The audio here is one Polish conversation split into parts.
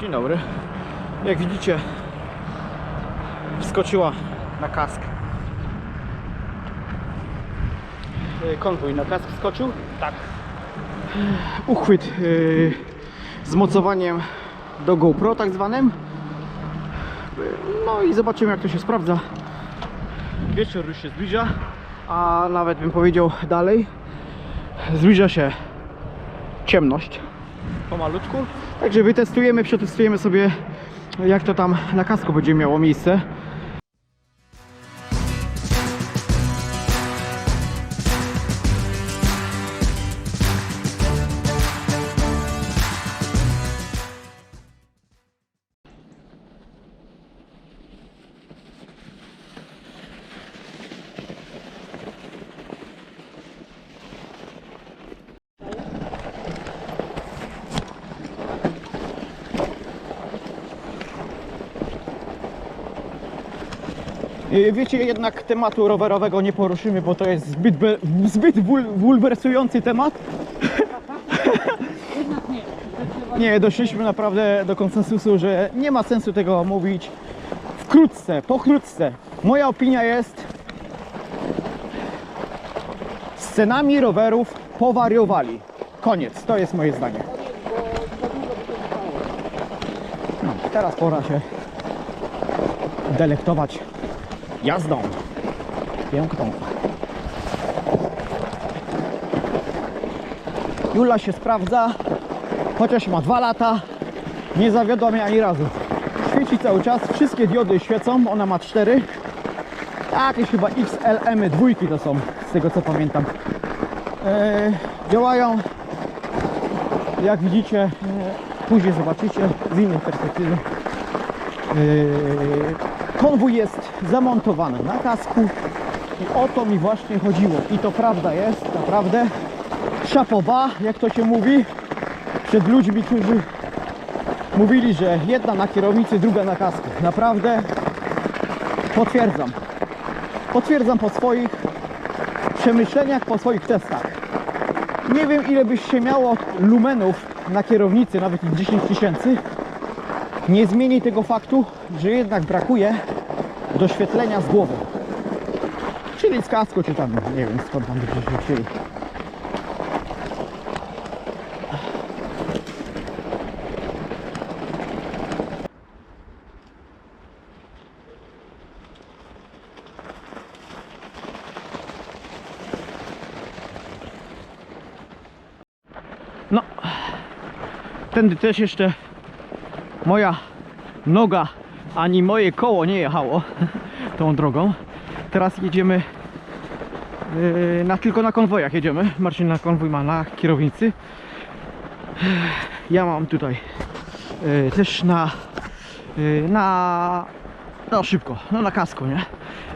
Dzień dobry. Jak widzicie, wskoczyła na kask. E, Konwój na kask wskoczył? Tak. Uchwyt yy, z mocowaniem do GoPro tak zwanym. No i zobaczymy jak to się sprawdza. Wieczór już się zbliża, a nawet bym powiedział dalej. Zbliża się ciemność pomalutku. Także wytestujemy, przetestujemy sobie jak to tam na kasku będzie miało miejsce. Wiecie, jednak tematu rowerowego nie poruszymy, bo to jest zbyt, be- zbyt wul, bulwersujący temat. Nie, doszliśmy naprawdę do konsensusu, że nie ma sensu tego omówić. Wkrótce, pokrótce. Moja opinia jest, z cenami rowerów powariowali. Koniec, to jest moje zdanie. No, teraz pora się delektować jazdą. Piękną. Jula się sprawdza, chociaż ma dwa lata, nie zawiodła mnie ani razu. Świeci cały czas, wszystkie diody świecą, ona ma cztery. Jakieś chyba XLM dwójki to są, z tego co pamiętam. Eee, działają, jak widzicie, e, później zobaczycie z innej perspektywy. Eee, konwój jest zamontowany na kasku i o to mi właśnie chodziło. I to prawda jest, naprawdę szapoba, jak to się mówi, przed ludźmi, którzy mówili, że jedna na kierownicy, druga na kasku. Naprawdę potwierdzam. Potwierdzam po swoich przemyśleniach, po swoich testach. Nie wiem ile byś się miało lumenów na kierownicy, nawet i 10 tysięcy, nie zmieni tego faktu, że jednak brakuje doświetlenia z głowy. Czyli z kasku, czy tam, nie wiem skąd tam się chcieli. No, tędy też jeszcze moja noga ani moje koło nie jechało tą drogą. Teraz jedziemy yy, na, tylko na konwojach jedziemy. Marcin na konwój ma na kierownicy. Ja mam tutaj yy, też na yy, na no szybko, no na kasku, nie?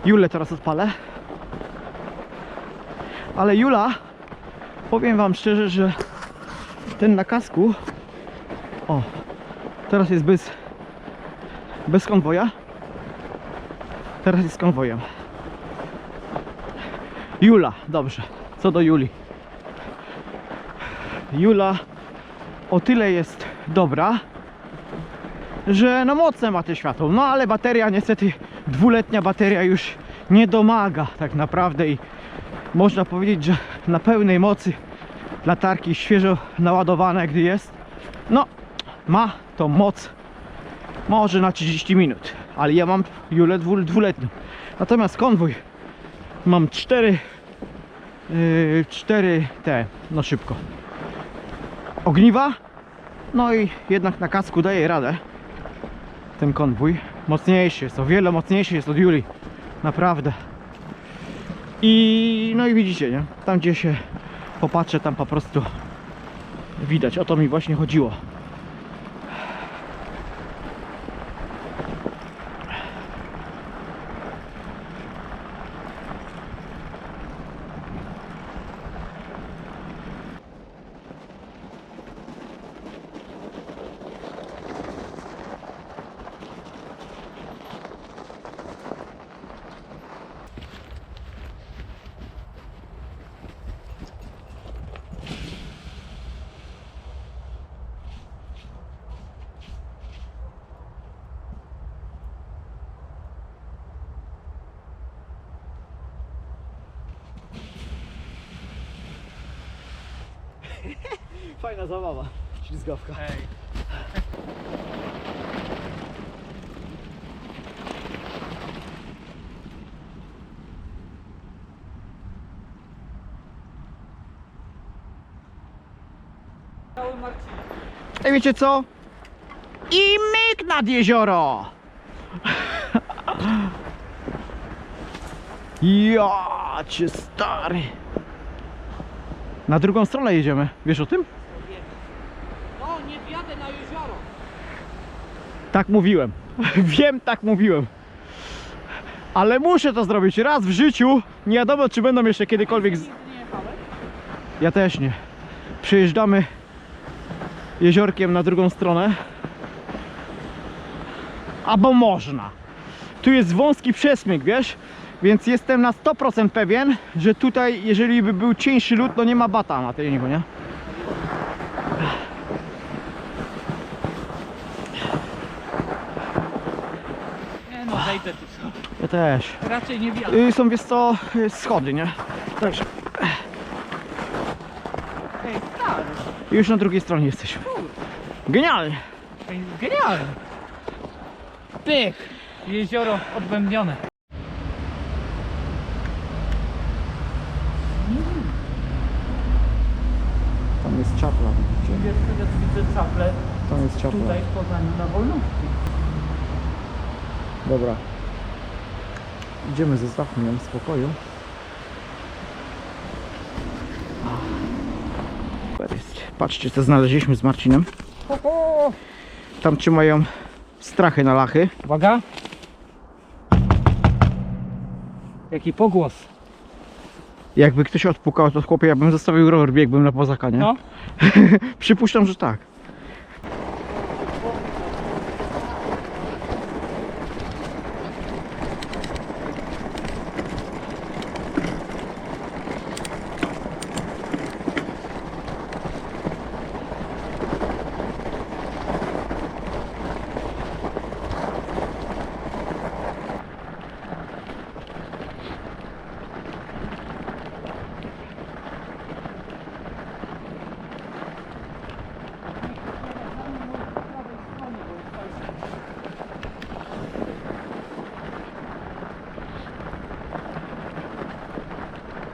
Julę teraz odpalę. Ale Jula, powiem wam szczerze, że ten na kasku o, teraz jest bez bez konwoja. Teraz jest z konwojem. Jula, dobrze. Co do Juli. Jula o tyle jest dobra, że no mocne ma te światło. No ale bateria niestety dwuletnia bateria już nie domaga tak naprawdę i można powiedzieć, że na pełnej mocy latarki świeżo naładowane gdy jest, no ma tą moc może na 30 minut, ale ja mam Julę dwu, dwuletnią. Natomiast konwój mam cztery, yy, cztery te, no szybko, ogniwa, no i jednak na kasku daje radę ten konwój. Mocniejszy jest, o wiele mocniejszy jest od Juli, naprawdę. I no i widzicie, nie? Tam gdzie się popatrzę, tam po prostu widać. O to mi właśnie chodziło. Fajna zabawa, ślizgawka. Ej. I wiecie co? I myk nad jezioro! Ja cię stary. Na drugą stronę jedziemy. Wiesz o tym? No, nie wjadę na jezioro. Tak mówiłem. Wiem, tak mówiłem. Ale muszę to zrobić raz w życiu. Nie wiadomo, czy będą jeszcze kiedykolwiek. Z... Nigdy nie jechałeś? Ja też nie. Przejeżdżamy jeziorkiem na drugą stronę. Albo można. Tu jest wąski przesmyk, wiesz? Więc jestem na 100% pewien, że tutaj, jeżeli by był cieńszy lód, to nie ma bata na tej niego, nie? Nie no, zejdę tu. Ja też. Raczej nie wjadę. Y, są, wiesz co, y, schody, nie? Także Ej, stary. już na drugiej stronie jesteśmy. Genialnie. Ej, genialnie. Pych. Jezioro odbębnione. Tam jest czapla, widzicie? Wiesz, teraz widzę caple Tam jest czapla. tutaj w Poznaniu na wolności. Dobra. Idziemy, zostawmy ją w spokoju. Super jest. Patrzcie, co znaleźliśmy z Marcinem. Tam trzymają strachy na lachy. Uwaga. Jaki pogłos. Jakby ktoś odpukał, to chłopie, ja bym zostawił rower, biegłbym na pozaka, nie? No. Przypuszczam, że tak.